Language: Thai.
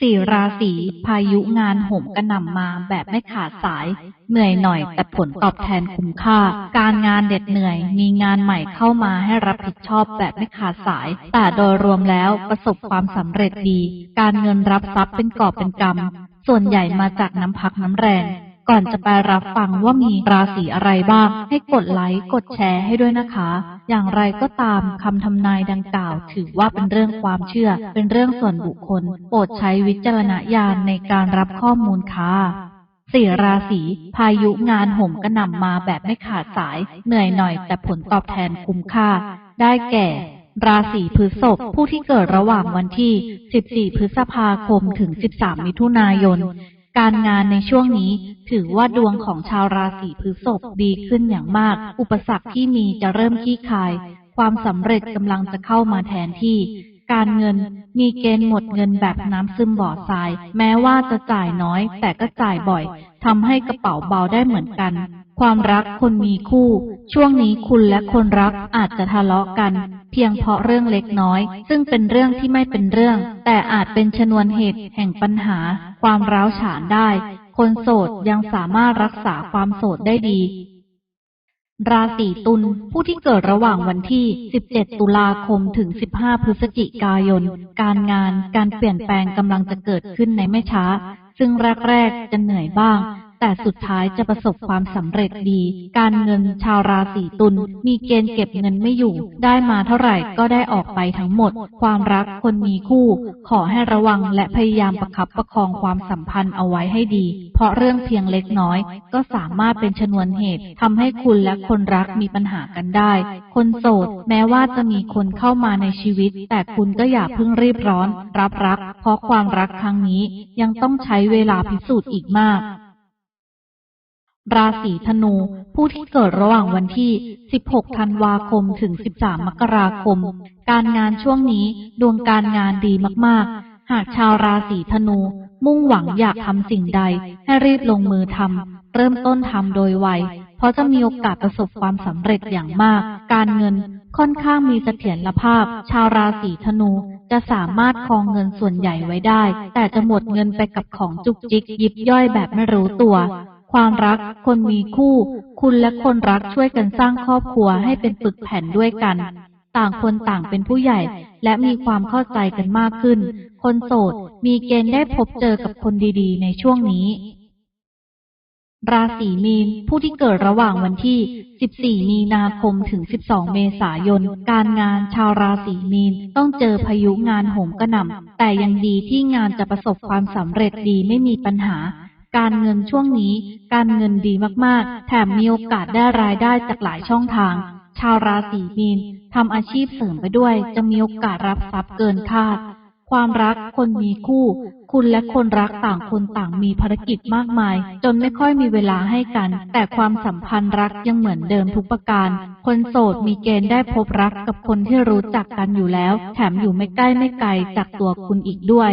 สี่ราศีพายุงานห่มกระหน่ำมาแบบไม่ขาดสาย เหนื่อยหน่อยแต่ผลตอบแทนคุ้มค่า การงานเด็ดเหนื่อย มีงานใหม่เข้ามาให้รับผิดชอบแบบไม่ขาดสาย แต่โดยรวมแล้วประสบความสำเร็จดี การเงินรับทรัพย์เป็นกอบเป็นกำส่วนใหญ่มาจากน้ำพักน้ำแรง ก่อนจะไปรับฟังว่ามีราศีอะไรบ้าง ให้กดไลค์กดแชร์ให้ด้วยนะคะ อย่างไรก็ตามคำทำนายดังกล่าว ถือว่าเป็นเรื่องความเชื่อ เป็นเรื่องส่วนบุคคล โปรดใช้วิจารณญาณในการรับข้อมูลค่ะสี่ราศีพายุงานโหมกระหน่ำมาแบบไม่ขาดสาย เหนื่อยหน่อยแต่ผลตอบแทนคุ้มค่า ได้แก่ ราศีพฤษภผู้ที่เกิดระหว่างวันที่ 14 พฤษภาคมถึง 13 มิถุนายน การงานในช่วงนี้ถือว่าดวงของชาวราศีพฤษภดีขึ้นอย่างมาก อุปสรรคที่มีจะเริ่มคลี่คลาย ความสำเร็จกำลังจะเข้ามาแทนที่ การเงินมีเกณฑ์หมดเงินแบบน้ำซึมบ่อทราย แม้ว่าจะจ่ายน้อย แต่ก็จ่ายบ่อยทำให้กระเป๋าเบาได้เหมือนกัน ความรักคนมีคู่ ช่วงนี้คุณและคนรักอาจจะทะเลาะกัน เพียงเพราะเรื่องเล็กน้อย ซึ่งเป็นเรื่องที่ไม่เป็นเรื่อง แต่อาจเป็นชนวนเหตุแห่งปัญหา ความร้าวฉานได้ คนโสดยังสามารถรักษาความโสดได้ดีราศีตุลผู้ที่เกิดระหว่างวันที่ 17 ตุลาคมถึง 15 พฤศจิกายน การงานการเปลี่ยนแปลงกำลังจะเกิดขึ้นในไม่ช้า ซึ่งแรก ๆ จะเหนื่อยบ้าง แต่สุดท้ายจะประสบความสำเร็จดี การเงินชาวราศีตุลมีเกณฑ์เก็บเงินไม่อยู่ ได้มาเท่าไหร่ก็ได้ออกไปทั้งหมด ความรักคนมีคู่ ขอให้ระวังและพยายามประคับประคองความสัมพันธ์เอาไว้ให้ดี เพราะเรื่องเพียงเล็กน้อย ก็สามารถเป็นชนวนเหตุทำให้คุณและคนรักมีปัญหากันได้ คนโสด แม้ว่าจะมีคนเข้ามาในชีวิต แต่คุณก็อย่าเพิ่งรีบร้อน รับรัก เพราะความรักครั้งนี้ยังต้องใช้เวลาพิสูจน์อีกมาก ราศีธนู ผู้ที่เกิดระหว่างวันที่ 16 ธันวาคม ถึง 13 มกราคม การงานช่วงนี้ดวงการงานดีมาก ๆ หากชาวราศีธนู มุ่งหวังอยากทำสิ่งใด ให้รีบลงมือทำ เริ่มต้นทำโดยไว เพราะจะมีโอกาสประสบความสำเร็จอย่างมาก การเงินค่อนข้างมีเสถียรภาพ ชาวราศีธนูจะสามารถครองเงินส่วนใหญ่ไว้ได้ แต่จะหมดเงินไปกับของจุกจิกยิบย่อยแบบไม่รู้ตัว ความรัก คนมีคู่ คุณและคนรักช่วยกันสร้างครอบครัวให้เป็นปึกแผ่นด้วยกัน ต่างคนต่างเป็นผู้ใหญ่ และมีความเข้าใจกันมากขึ้น คนโสดมีเกณฑ์ได้พบเจอกับคนดีๆ ในช่วงนี้ ราศีมีน ผู้ที่เกิดระหว่างวันที่ 14 มีนาคมถึง 12 เมษายน การงานชาวราศีมีนต้องเจอพายุงานโหมกระหน่ำแต่ยังดีที่งานจะประสบความสำเร็จดีไม่มีปัญหา การเงินช่วงนี้ การเงินดีมากๆ แถมมีโอกาสได้รายได้จากหลายช่องทาง ชาวราศีมีนทำอาชีพเสริมไปด้วย จะมีโอกาสรับทรัพย์เกินคาด ความรักคนมีคู่ คุณและคนรักต่างคนต่างมีภารกิจมากมาย จนไม่ค่อยมีเวลาให้กัน แต่ความสัมพันธ์รักยังเหมือนเดิมทุกประการ คนโสดมีเกณฑ์ได้พบรักกับคนที่รู้จักกันอยู่แล้ว แถมอยู่ไม่ใกล้ไม่ไกลจากตัวคุณอีกด้วย